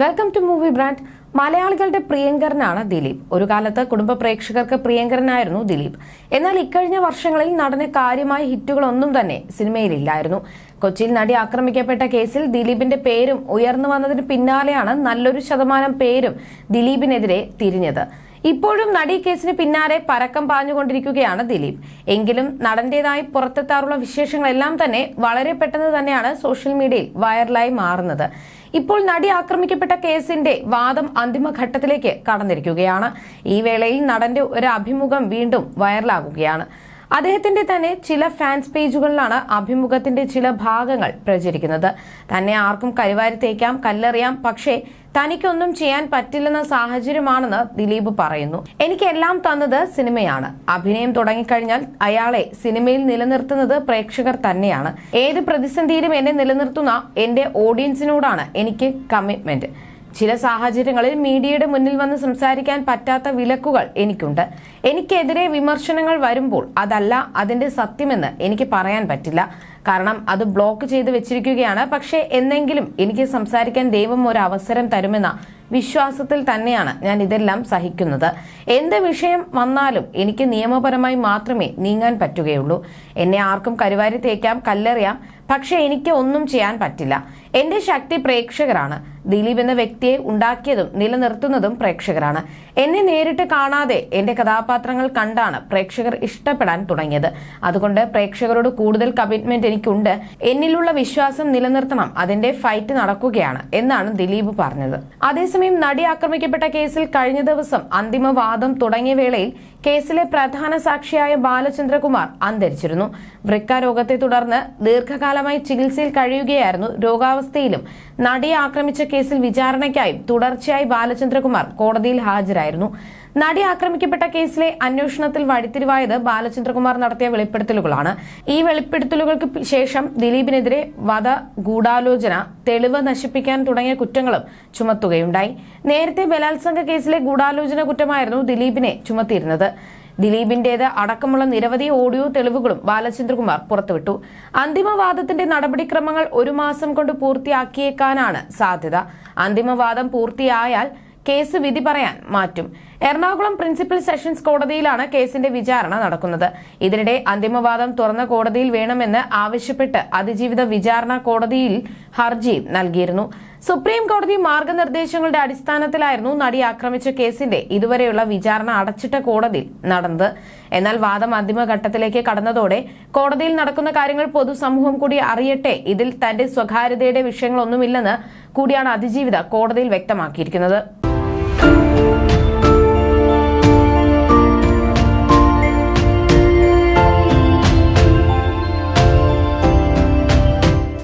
Welcome to movie brand മലയാളികളുടെ പ്രിയങ്കരനാണ് ദിലീപ്. ഒരു കാലത്ത് കുടുംബ പ്രേക്ഷകർക്ക് പ്രിയങ്കരനായിരുന്നു ദിലീപ്. എന്നാൽ ഇക്കഴിഞ്ഞ വർഷങ്ങളിൽ നടന് കാര്യമായ ഹിറ്റുകളൊന്നും തന്നെ സിനിമയിലില്ലായിരുന്നു. കൊച്ചിയിൽ നടി ആക്രമിക്കപ്പെട്ട കേസിൽ ദിലീപിന്റെ പേരും ഉയർന്നു വന്നതിന് പിന്നാലെയാണ് നല്ലൊരു ശതമാനം പേരും ദിലീപിനെതിരെ തിരിഞ്ഞത്. ഇപ്പോഴും നടി കേസിന് പിന്നാലെ പരക്കം പാഞ്ഞുകൊണ്ടിരിക്കുകയാണ് ദിലീപ്. എങ്കിലും നടന്റേതായി പുറത്തെത്താറുള്ള വിശേഷങ്ങളെല്ലാം തന്നെ വളരെ പെട്ടെന്ന് തന്നെയാണ് സോഷ്യൽ മീഡിയയിൽ വൈറലായി മാറുന്നത്. ഇപ്പോൾ നടി ആക്രമിക്കപ്പെട്ട കേസിന്റെ വാദം അന്തിമഘട്ടത്തിലേക്ക് കടന്നിരിക്കുകയാണ്. ഈ വേളയിൽ നടന്റെ ഒരു അഭിമുഖം വീണ്ടും വൈറലാകുകയാണ്. അദ്ദേഹത്തിന്റെ തന്നെ ചില ഫാൻസ് പേജുകളിലാണ് അഭിമുഖത്തിന്റെ ചില ഭാഗങ്ങൾ പ്രചരിക്കുന്നത്. തന്നെ ആർക്കും കരിവാരി തേക്കാം കല്ലെറിയാം പക്ഷേ തനിക്കൊന്നും ചെയ്യാൻ പറ്റില്ലെന്ന സാഹചര്യമാണെന്ന് ദിലീപ് പറയുന്നു. എനിക്കെല്ലാം തന്നത് സിനിമയാണ്. അഭിനയം തുടങ്ങിക്കഴിഞ്ഞാൽ അയാളെ സിനിമയിൽ നിലനിർത്തുന്നത് പ്രേക്ഷകർ തന്നെയാണ്. ഏത് പ്രതിസന്ധിയിലും എന്നെ നിലനിർത്തുന്ന എന്റെ ഓഡിയൻസിനോടാണ് എനിക്ക് കമ്മിറ്റ്മെന്റ് ചില സാഹചര്യങ്ങളിൽ മീഡിയയുടെ മുന്നിൽ വന്ന് സംസാരിക്കാൻ പറ്റാത്ത വിലക്കുകൾ എനിക്കുണ്ട്. എനിക്കെതിരെ വിമർശനങ്ങൾ വരുമ്പോൾ അതല്ല അതിന്റെ സത്യമെന്ന് എനിക്ക് പറയാൻ പറ്റില്ല. കാരണം അത് ബ്ലോക്ക് ചെയ്ത് വെച്ചിരിക്കുകയാണ്. പക്ഷേ എന്നെങ്കിലും എനിക്ക് സംസാരിക്കാൻ ദൈവം ഒരു അവസരം തരുമെന്ന വിശ്വാസത്തിൽ തന്നെയാണ് ഞാൻ ഇതെല്ലാം സഹിക്കുന്നത്. എന്ത് വിഷയം വന്നാലും എനിക്ക് നിയമപരമായി മാത്രമേ നീങ്ങാൻ പറ്റുകയുള്ളൂ. എന്നെ ആർക്കും കരുവാരി തേക്കാം കല്ലെറിയാം. പക്ഷെ എനിക്ക് ഒന്നും ചെയ്യാൻ പറ്റില്ല. എന്റെ ശക്തി പ്രേക്ഷകരാണ്. ദിലീപ് എന്ന വ്യക്തിയെ ഉണ്ടാക്കിയതും നിലനിർത്തുന്നതും പ്രേക്ഷകരാണ്. എന്നെ നേരിട്ട് കാണാതെ എന്റെ കഥാപാത്രങ്ങൾ കണ്ടാണ് പ്രേക്ഷകർ ഇഷ്ടപ്പെടാൻ തുടങ്ങിയത്. അതുകൊണ്ട് പ്രേക്ഷകരോട് കൂടുതൽ കമ്മിറ്റ്മെന്റ് എനിക്കുണ്ട്. എന്നിലുള്ള വിശ്വാസം നിലനിർത്തണം. അതിന്റെ ഫൈറ്റ് നടക്കുകയാണ് എന്നാണ് ദിലീപ് പറഞ്ഞത്. അതേസമയം നടി ആക്രമിക്കപ്പെട്ട കേസിൽ കഴിഞ്ഞ ദിവസം അന്തിമ വാദം തുടങ്ങിയ വേളയിൽ കേസിലെ പ്രധാന സാക്ഷിയായ ബാലചന്ദ്രകുമാർ അന്തരിച്ചിരുന്നു. വൃക്ക രോഗത്തെ തുടർന്ന് ദീർഘകാലമായി ചികിത്സയിൽ കഴിയുകയായിരുന്നു രോഗാവസ്ഥയിലും നടിയെ ആക്രമിച്ച കേസിൽ വിചാരണയ്ക്കായും തുടർച്ചയായി ബാലചന്ദ്രകുമാർ കോടതിയിൽ ഹാജരായിരുന്നു. നടി ആക്രമിക്കപ്പെട്ട കേസിലെ അന്വേഷണത്തിൽ വഴിത്തിരിവായത് ബാലചന്ദ്രകുമാർ നടത്തിയ വെളിപ്പെടുത്തലുകളാണ്. ഈ വെളിപ്പെടുത്തലുകൾക്ക് ശേഷം ദിലീപിനെതിരെ വധ ഗൂഢാലോചന തെളിവ് നശിപ്പിക്കാൻ തുടങ്ങിയ കുറ്റങ്ങളും ചുമത്തുകയുണ്ടായി. നേരത്തെ ബലാത്സംഗ കേസിലെ ഗൂഢാലോചന കുറ്റമായിരുന്നു ദിലീപിനെ ചുമത്തിയിരുന്നത്. ദിലീപിന്റേത് അടക്കമുള്ള നിരവധി ഓഡിയോ തെളിവുകളും ബാലചന്ദ്രകുമാർ പുറത്തുവിട്ടു. അന്തിമവാദത്തിന്റെ നടപടിക്രമങ്ങൾ ഒരു മാസം കൊണ്ട് പൂർത്തിയാക്കിയേക്കാനാണ് സാധ്യത. അന്തിമവാദം പൂർത്തിയായാൽ കേസ് വിധി പറയാൻ മാറ്റും. എറണാകുളം പ്രിൻസിപ്പൽ സെഷൻസ് കോടതിയിലാണ് കേസിന്റെ വിചാരണ നടക്കുന്നത്. ഇതിനിടെ അന്തിമവാദം തുറന്ന കോടതിയിൽ വേണമെന്ന് ആവശ്യപ്പെട്ട് അതിജീവിത വിചാരണ കോടതിയിൽ ഹർജി നൽകിയിരുന്നു. സുപ്രീം കോടതി മാർഗനിർദ്ദേശങ്ങളുടെ അടിസ്ഥാനത്തിലായിരുന്നു നടി ആക്രമിച്ച കേസിന്റെ ഇതുവരെയുള്ള വിചാരണ അടച്ചിട്ട കോടതിയിൽ നടന്നത്. എന്നാൽ വാദം അന്തിമഘട്ടത്തിലേക്ക് കടന്നതോടെ കോടതിയിൽ നടക്കുന്ന കാര്യങ്ങൾ പൊതുസമൂഹം കൂടി അറിയട്ടെ. ഇതിൽ തന്റെ സ്വകാര്യതയുടെ വിഷയങ്ങളൊന്നുമില്ലെന്ന് കൂടിയാണ് അതിജീവിത കോടതിയിൽ വ്യക്തമാക്കിയിരിക്കുന്നത്.